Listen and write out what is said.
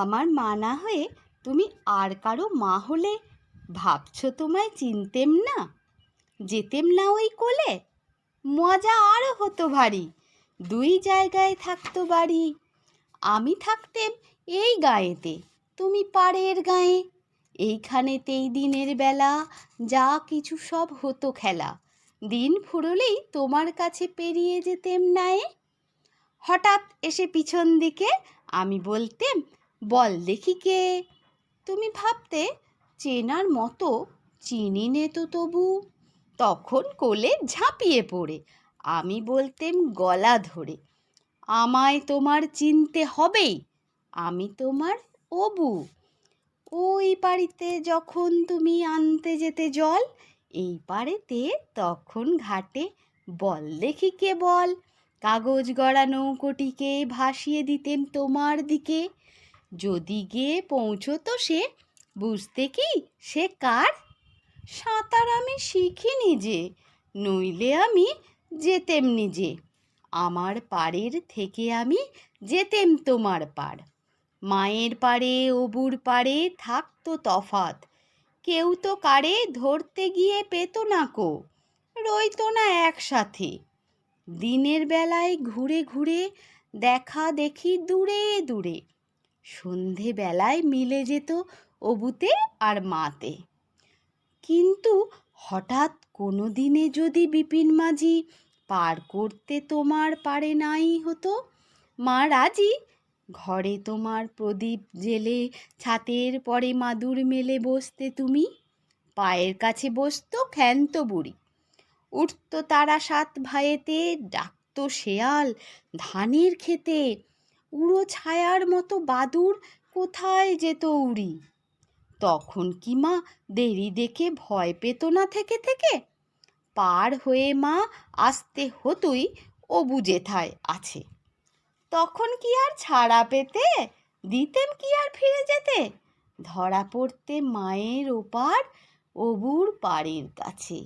আমার মা না হয়ে তুমি আর কারও মা হলে ভাবছ তোমায় চিনতেম না? যেতেম না ওই কোলে? মজা আরও হতো ভারী। দুই জায়গায় থাকতো বাড়ি। আমি থাকতেম এই গায়েতে, তুমি পাড়ের গায়ে। এইখানেতেই দিনের বেলা যা কিছু সব হতো খেলা। দিন ফুরলেই তোমার কাছে পেরিয়ে যেতেম নায়ে হঠাৎ এসে পিছন দিকে আমি বলতেম বল দেখি কে? তুমি ভাবতে চেনার মতো চিনি নে তো তবু। তখন কোলে ঝাঁপিয়ে পড়ে, আমি বলতেম গলা ধরে। আমায় তোমার চিনতে হবেই, আমি তোমার অবু। ওই বাড়িতে যখন তুমি আনতে যেতে জল, এই পাড়েতে তখন ঘাটে বল দেখি কে বল। কাগজ গড়া নৌকোটিকে ভাসিয়ে দিতেম তোমার দিকে। যদি গিয়ে পৌঁছতো সে, বুঝতে কি সে কার? সাঁতার আমি শিখিনি যে, নইলে আমি যেতেম নিজে। আমার পাড়ের থেকে আমি যেতেম তোমার পাড়। মায়ের পাড়ে, অবুর পাড়ে থাকতো তফাত। কেউ তো কারে ধরতে গিয়ে পেতো না কো, রইতো না একসাথে। দিনের বেলায় ঘুরে ঘুরে দেখা দেখি দূরে দূরে। সন্ধেবেলায় মিলে যেত অবুতে আর মাতে। কিন্তু হঠাৎ কোনো দিনে যদি বিপিন মাঝি পার করতে তোমার পারে নাই হতো, মা রাজি? ঘরে তোমার প্রদীপ জেলে ছাতের পরে মাদুর মেলে বসতে তুমি? পায়ের কাছে বসত ক্ষান্ত বুড়ি। উঠতো তারা সাত ভাইয়েতে ডাকতো শেয়াল ধানের খেতে উড়ো ছায়ার মতো বাদুর কোথায় যেত উড়ি তখন কি মা দেরি দেখে ভয় পেত না থেকে থেকে? পার হয়ে মা আসতে হতোই ও বুঝেথায় আছে। তখন কি আর ছাড়া পেতে? দিতেন কি আর ফিরে যেতে? ধরা পড়তে মায়ের ওপার অবুর পাড়ের কাছে।